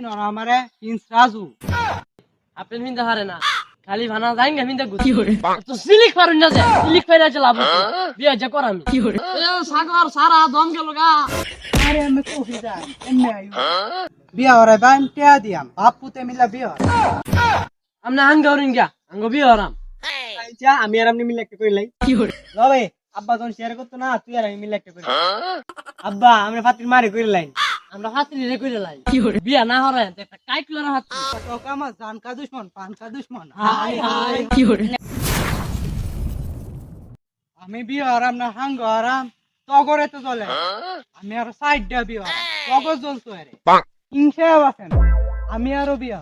চিনর আমারে প্রিন্স রাজু। আপনি মিন্দা হারে না খালি ভানা যাই না মিন্দা গুছি। তো সিলিক পারুন না যে সিলিক পাইরা যে লাভ আছে। বিয়া যে কর আমি এ সাগর সারা দম গেল গা। আরে আমি কফি যাই এমনি আইও। বিয়া হরাই বাইন টেয়া দিয়াম বাপুতে মিলা বিয়া হরাই আমনা আঙ্গ হরিন গা আঙ্গ বিয়া হরাম। আচ্ছা আমি আর আপনি মিলে একটা কইলাই রবে আব্বা যখন শেয়ার করতো না তুই আর আমি মিলে একটা কইলাই আব্বা আমরা ফাতির মারে কইলাই আমরা হাতরি রে কইরে লাই। বিয়া না হরে একটা কাই কিলোর হাত টকা আমার জান কা দুশ্মন পান কা দুশ্মন। হাই হাই আমি বিয়ে হারাম না হাঙ্গ হারাম। তগরে তো চলে আমি আরও সাইড বিয়ে তগর জ্বলতো আরে হিংসা আছে না। আমি আরও বিয়ে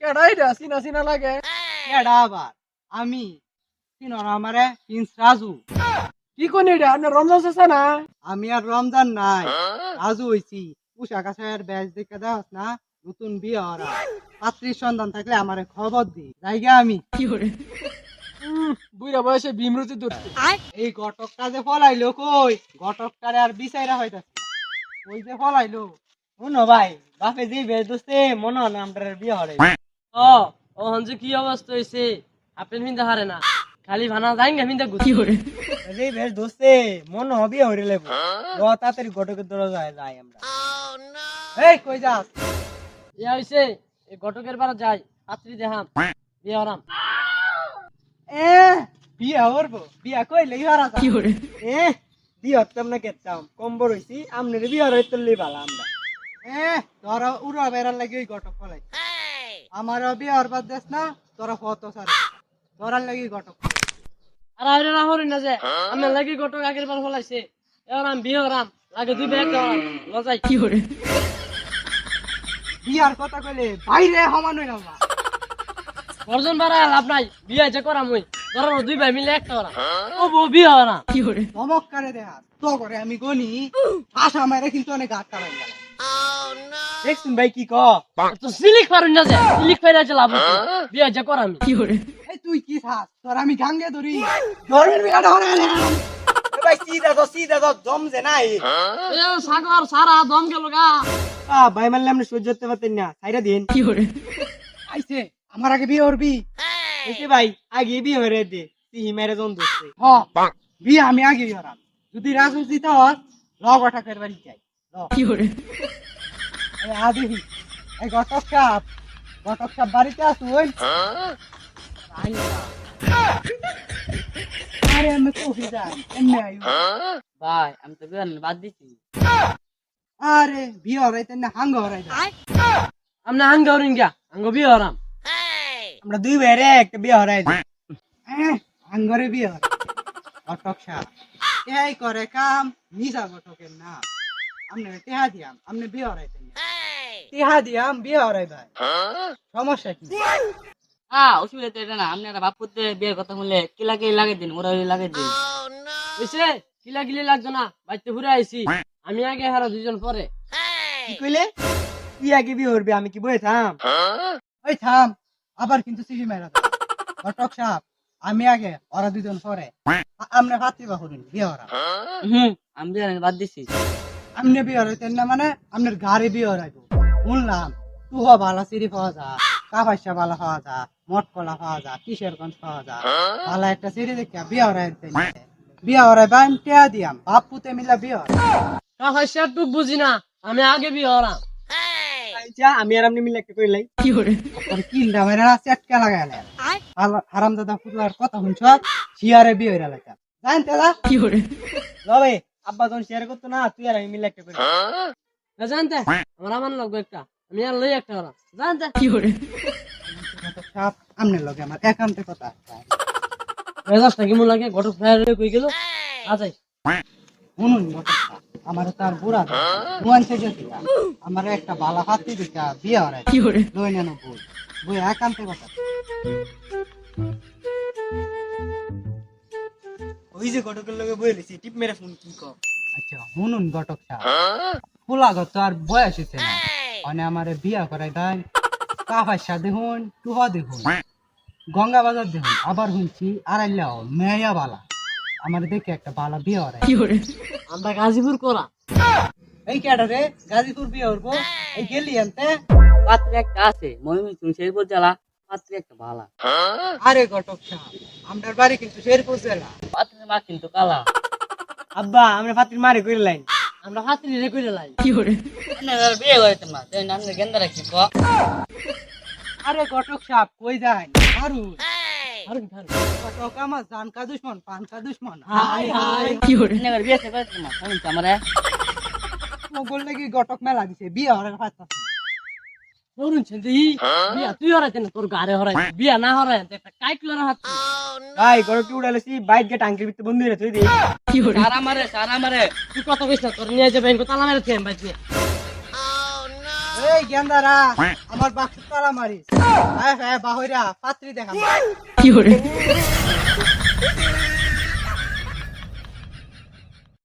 কেডাই দা সিনা সিনা লাগে। কেডা আবার? আমি চিনর আমারে প্রিন্স রাজু। কি কোন এটা আপনার রমজান আছে না? আমি আর রমজান নাই। রাজু হইছি। পোশাক আশাকের ব্যাচ দেখে দেওয়াস না নতুন বিয়ে হারা পাত্রীর সন্তান থাকলে আমারে খবর দি। জায়গা আমি। বুইরা বয়সে বিমরুতি ধরছে এই ঘটকটা যে ফলাইলো কই? ঘটকটারে আর বিচাইরা হইতাছে ওই যে ফলাইলো? শুনো ভাই বাপে যে বেশ দোস্তে মনে হয় বিয়ে হরে ও ও হঞ্জে কি অবস্থা হইছে? আপনি মিন্দা হারে না। খালি ভানা যাই না মিন্দা গুছি। যে বেশ দোস্তে মনে হয় বিয়ে হরে লেবো র তাড়াতাড়ি ঘটকের দরজায় যাই আমরা। এই কই যাস? ইয়া হইছে। এই ঘটকের বারা যাই। পাত্রী দেখাম বিয়া হরাম। এ বিয়ে হরবো। বিয়া কইলে হরা যা এ বিয়ে হরতাম না কেতাম। কম বড় হইছি আমনের বিয়ে হরে তুললি ভালো আমরা। এ তোরা উড়া বেড়ার লাগি ওই ঘটক ফলাই আমার বিয়ে হরবার দেশ না তোরা ফত সারে তোরার লাগি ঘটক। আর আইরে না হরিন না যে আমি লাগি ঘটক আগের বার ফলাইছে। এবার আমি বিয়ে হরাম। লাগে দুই ব্যাগ লজাই কি হরে বিয়ার কথা কইলে বাইরে সমান হই না। বাড়া লাভ নাই। বিয়ে যে করাম ওই। ধরো দুই ভাই মিলে একটা হরাম ও বউ বিয়ে হরাম ধমক করে দেখা তো করে আমি গনি আশা মারে কিন্তু অনেক কামাই গেল দেখছুন ভাই কি ক? তো সিলিক পারুন না যে সিলিক পাইরা যে লাভ। বিয়ে যে করাম এই তুই কি থাক তোর আমি গাঙ্গে ধরি। ধর্মের বিয়াটা হরে গেলে। ভাই সিধা তো সিধা তো দম যে নাই। এ সাগর সারা দম গেল গা। আ ভাই মানলে আমরা সহ্য করতে পারতেন না সাইরা দিন। কি আইছে আমার আগে বিয়ে করবি এসে ভাই আগে বিয়ে হরে দে তুই মেরে জন দোস্তে হ। বিয়ে আমি আগে হরাম। যদি রাজনীতি হস ল গঠা ফের বাড়ি যাই। ল। এই আদিহি এই ঘটক সাপ। ঘটক সাপ বাড়িতে আসুন আরে আমি কফি যাই এমনি আইও ভাই আমি তো বিয়ে বাদ দিছি। আরে বিয়ে হরাইতেন না হাঙ্গ হরিন গা আঙ্গ বিয়ে হরাম। আমরা দুই ভাইরে একটা বিয়ে হরাই দিই আঙ্গরে বিয়ে হরাই ঘটক সাপ এই করে কাম মিশা ঘটকের না আমনে টেহা দিয়াম আমনে বিয়ে টেহা দিয়াম বিয়ে হরাই ভাই সমস্যা কি? হ্যাঁ অসুবিধা তো এটা না। আপনারা বাপ করতে বিয়ের কথা বললে কি লাগে লাগে দিন ওরা ওই লাগে দিন। বুঝছে? কিলা গিলি লাগতো না বাইতে ঘুরে আইছি। আমি আগে হারা দুজন পরে। কি কইলে? তুই আগে বিয়ে হরবি আমি কি বয়ে থাম? ওই থাম আবার কিন্তু সিসি মেরা ঘটক সাপ আমি আগে ওরা দুজন পরে। আ- আমনে ভাতৃবা হরুন বিয়ে হরা হুম আমি বিয়ে বাদ দিছি। আমনে বিয়ে হরাইতেন না মানে আমনের গাড়ি বিয়ে হরাইবো শুনলাম তুহ বালা সিঁড়ি পাওয়া যা কাপাইসা বালা পাওয়া যা। মট কলা পাওয়া যা কিশোরগঞ্জ পাওয়া যা বালা একটা সিঁড়ি দেখে বিয়ে হরাইতেন বিয়ে হরাই বাইন টেয়া দিয়াম বাপ পুতে মিলা বিয়ে হরাই। টুক বুঝি না আমি আগে বিয়ে হরাম আচ্ছা, আমি আর আপনি মিলে একটা কইলাই কিলটা চেটকা লাগাইলে হারাম দাদা ফুটলার কথা শুনছ? শিয়ারে বিয়ে হইরা লাগা জান তেলা লবে আব্বা যখন শেয়ার করতো না তুই আর আমি মিলে একটা কইলাই না জানতে আমার আমার লাগবে একটা আমি আর লই একটা হরাম জানতে সাপ আমনে লগে আমার একান্তে কথা মেজাজটা কেমন লাগে? ঘটক ফ্রাই কই গেল? শুনুন আমার তার বুড়া আমার একটা বালা হাতি দিকা বিয়ে হরাই। লই নেন বই। বই একান্তে কথা ওই যে ঘটকের লগে বই লিছি টিপ মেরে ফোন কি কর আচ্ছা শুনুন ঘটক সাহেব খোলা ঘর তো আর বয়স হইছে না। মানে আমারে বিয়া করাই দেয় কাফাইসা দেখুন টুহা দেখুন গঙ্গা বাজার দেখুন আবার শুনছি আড়াইলাও মেয়া বালা আমার দেখে একটা বালা বিয়ে হরাই আমরা গাজীপুর করা। এই কেডা রে? গাজীপুর বিয়ে হরবো এই গেলি আনতে? পাত্রে একটা আছে ময়মনসিং শেরপুর জেলা পাত্রে একটা ভালা আরে ঘটক সাহেব আমার বাড়ি কিন্তু শেরপুর জেলা। পাত্রের মা কিন্তু কালা। আব্বা আমরা ফাতির মারে করে লাইন আমরা হাতে নিয়ে কইলে লাই। কি আপনার বিয়ে করেছেন মা তুই নাম গেন্দা রাখছি ক। আরে কটক সাপ কই যায় হারুন। হারুন হারুন। কটক আমার জান কা দুশ্মন পান কা দুশ্মন। হাই হাই। আপনার বিয়ে করে মা শুনুন আমারে। বললে নাকি গটক মেলা দিছে বিয়ে হওয়ার কথা ধরুন বিয়া তুই হরাইতে না তোর গারে হরাই বিয়া না হরাই একটা কাইকুলার হাত ভাই ঘটক উড়ালেছি বাইক গে টাঙ্কির ভিতরে বন্ধু রে তুই দে। সারা মারে সারা মারে। তুই কত কইছ না তোর নিয়ে যাবে এনকো তালা মেরে থেম বাইছে এই গেন্দারা আমার বাক্স তালা মারিস। হ্যাঁ হ্যাঁ বাহইরা পাত্রী দেখা। কি hore